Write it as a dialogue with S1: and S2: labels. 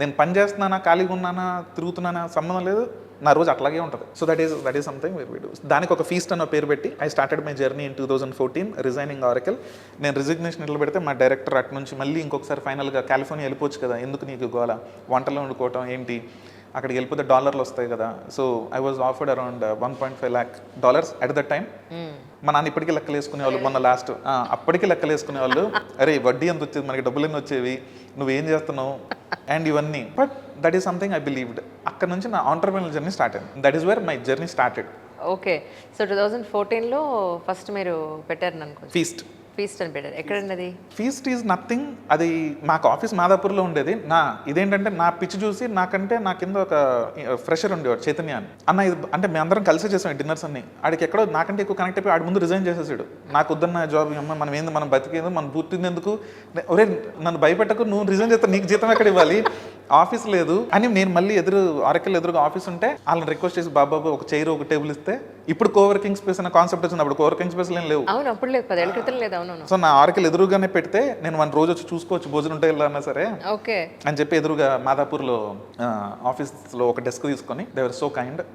S1: నేను పని చేస్తున్నానా ఖాళీగా ఉన్నానా తిరుగుతున్నానా సంబంధం లేదు. నా రోజు అట్లాగే ఉంటుంది. So that is that is something where వీడు దానికి ఒక ఫీస్ట్ అన్న పేరు పెట్టి I started my journey in two thousand fourteen resigning Oracle నేను రిజిగ్నేషన్ ఇట్లా పెడితే మా డైరెక్టర్ అటు నుంచి మళ్ళీ ఇంకొకసారి ఫైనల్గా కాలిఫోర్నియా వెళ్ళిపోవచ్చు కదా ఎందుకు నీకు గోల? వంటలు వండుకోవటం ఏంటి? అక్కడికి వెళ్ళిపోతే డాలర్లు వస్తాయి కదా. So I was offered around one point five lakh dollars at the time మా నాన్న ఇప్పటికీ లెక్కలు వేసుకునే వాళ్ళు మొన్న లాస్ట్ అప్పటికి లెక్కలు వేసుకునే వాళ్ళు అరే వడ్డీ ఎంత వచ్చేది? మనకి డబ్బులు ఎన్ని వచ్చేవి? నువ్వేం చేస్తున్నావు? అండ్ ఇవన్నీ. But that is something I believed అక్కడ నుంచి నా ఆంటర్ప్రినర్ జర్నీ స్టార్ట్ అయింది. That is where my journey started
S2: okay so two thousand ఫోర్టీన్లో ఫస్ట్ మీరు పెట్టారు అనుకో
S1: ఫీస్ట్
S2: ఫీస్ట్ అని పెట్టారు ఎక్కడండి
S1: ఫీస్ట్ ఈజ్ నథింగ్ అది మాకు ఆఫీస్ మాదాపూర్లో ఉండేది. నా ఇదేంటంటే నా పిచ్ చూసి నాకంటే నా కింద ఒక ఫ్రెషర్ ఉండేవాడు చైతన్య అని. అన్న ఇది అంటే మేమందరం కలిసి చేసాం డిన్నర్స్ అన్ని. ఆడికి ఎక్కడో నాకంటే ఎక్కువ కనెక్ట్ అయిపోయి ఆడి ముందు రిజైన్ చేసేసాడు. నాకు వద్దన్న జాబ్ అమ్మ మనం ఏంది మనం బతికేంది మనం పుట్టింది ఎందుకు ఒరే నన్ను భయపెట్టకు నువ్వు రిజైన్ చేస్తా నీకు జీతం ఎక్కడ ఇవ్వాలి? ఆఫీస్ లేదు. అని నేను మళ్ళీ ఎదురు ఆరకెల్ ఎదురుగా ఆఫీస్ ఉంటే వాళ్ళని రిక్వెస్ట్ చేసి బాబాబు ఒక చైర్ ఒక టేబుల్ ఇస్తే ఇప్పుడు కోవర్కింగ్ స్పేస్ అనే కాన్సెప్ట్ వచ్చింది. అప్పుడు కోవర్కింగ్ స్పేస్ ఏం లేవు.
S2: అవును అప్పుడు లేదు పదేళ్ళ క్రితం లేదు. అవును
S1: సో నా ఆరకెల్ ఎదురుగానే పెడితే నేను వన్ రోజు వచ్చి చూసుకోవచ్చు. భోజనం ఉంటే వెళ్ళాలన్నా సరే.
S2: ఓకే.
S1: అని చెప్పి ఎదురుగా మాదాపూర్లో ఆఫీస్లో ఒక డెస్క్ తీసుకొని దేవర్ సో కైండ్